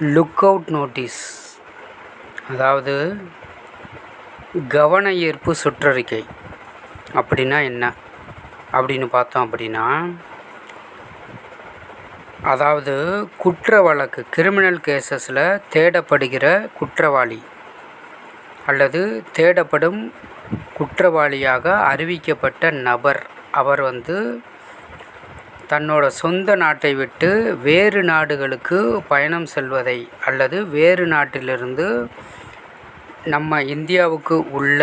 Look out notice அதாவது கவன ஈர்ப்பு சுற்றறிக்கை. அப்படின்னா என்ன? அப்படின்னு பார்த்தோம் அப்படின்னா அதாவது குற்ற வழக்கு கிரிமினல் கேசஸில் தேடப்படுகிற குற்றவாளி அல்லது தேடப்படும் குற்றவாளியாக அறிவிக்கப்பட்ட நபர் அவர் வந்து தன்னோட சொந்த நாட்டை விட்டு வேறு நாடுகளுக்கு பயணம் செல்வதை அல்லது வேறு நாட்டிலிருந்து நம்ம இந்தியாவுக்கு உள்ள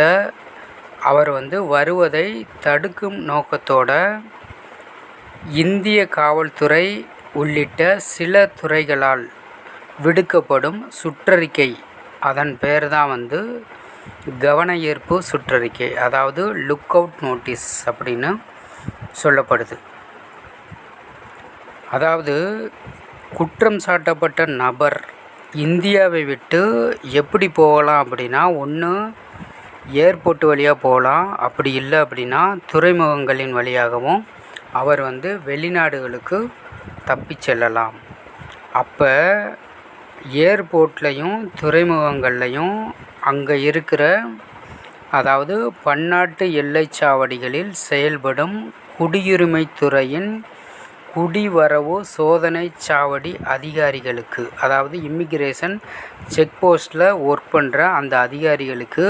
அவர் வந்து வருவதை தடுக்கும் நோக்கத்தோட இந்திய காவல்துறை உள்ளிட்ட சில துறைகளால் விடுக்கப்படும் சுற்றறிக்கை. அதன் பேர் தான் வந்து கவன ஈர்ப்பு சுற்றறிக்கை. அதாவது லுக் அவுட் நோட்டீஸ் அப்படின்னு சொல்லப்படுது. அதாவது குற்றம் சாட்டப்பட்ட நபர் இந்தியாவை விட்டு எப்படி போகலாம் அப்படின்னா ஒன்று ஏர்போர்ட் வழியாக போகலாம். அப்படி இல்லை அப்படின்னா துறைமுகங்களின் வழியாகவும் அவர் வந்து வெளிநாடுகளுக்கு தப்பி செல்லலாம். அப்போ ஏர்போர்ட்லையும் துறைமுகங்கள்லையும் அங்கே இருக்கிற அதாவது பன்னாட்டு எல்லைச்சாவடிகளில் செயல்படும் குடியுரிமை துறையின் குடிவரவு சோதனைச் சாவடி அதிகாரிகளுக்கு அதாவது இமிக்ரேஷன் செக் போஸ்ட்டில் ஒர்க் பண்ணுற அந்த அதிகாரிகளுக்கு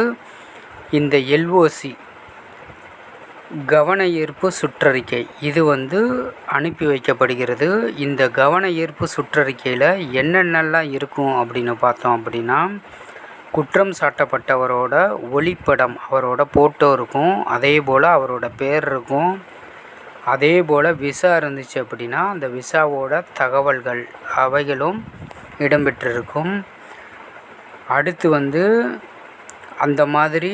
இந்த எல்ஓசி கவன ஈர்ப்பு சுற்றறிக்கை. இது வந்து அனுப்பி வைக்கப்படுகிறது. இந்த கவன ஈர்ப்பு சுற்றறிக்கையில் என்னென்னலாம் இருக்கும் அப்படின்னு பார்த்தோம் அப்படின்னா குற்றம் சாட்டப்பட்டவரோட ஒளிப்படம் அவரோட ஃபோட்டோ இருக்கும். அதே போல் அவரோட பேர் இருக்கும். அதே போல் விசா இருந்துச்சு அப்படின்னா அந்த விசாவோட தகவல்கள் அவைகளும் இடம்பெற்றிருக்கும். அடுத்து வந்து அந்த மாதிரி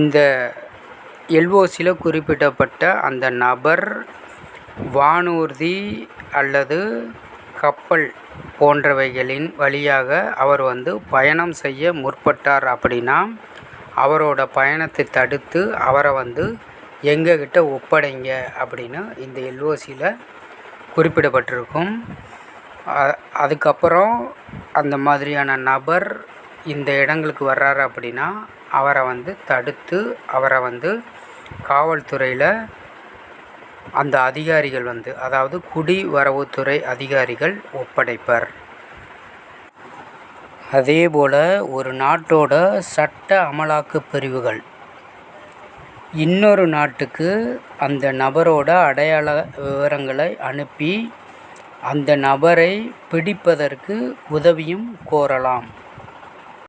இந்த எல்ஓசியில் குறிப்பிடப்பட்ட அந்த நபர் வானூர்தி அல்லது கப்பல் போன்றவைகளின் வழியாக அவர் வந்து பயணம் செய்ய முற்பட்டார் அப்படின்னா அவரோட பயணத்தை தடுத்து அவரை வந்து எங்கக்கிட்ட ஒப்படைங்க அப்படின்னு இந்த எல்ஓசியில் குறிப்பிடப்பட்டிருக்கும். அதுக்கப்புறம் அந்த மாதிரியான நபர் இந்த இடங்களுக்கு வர்றாரு அப்படின்னா அவரை வந்து தடுத்து அவரை வந்து காவல்துறையில் அந்த அதிகாரிகள் வந்து அதாவது குடிவரவுத்துறை அதிகாரிகள் ஒப்படைப்பர். அதே போல் ஒரு நாட்டோட சட்ட அமலாக்க பிரிவுகள் இன்னொரு நாட்டுக்கு அந்த நபரோட அடையாள விவரங்களை அனுப்பி அந்த நபரை பிடிப்பதற்கு உதவியும் கோரலாம்.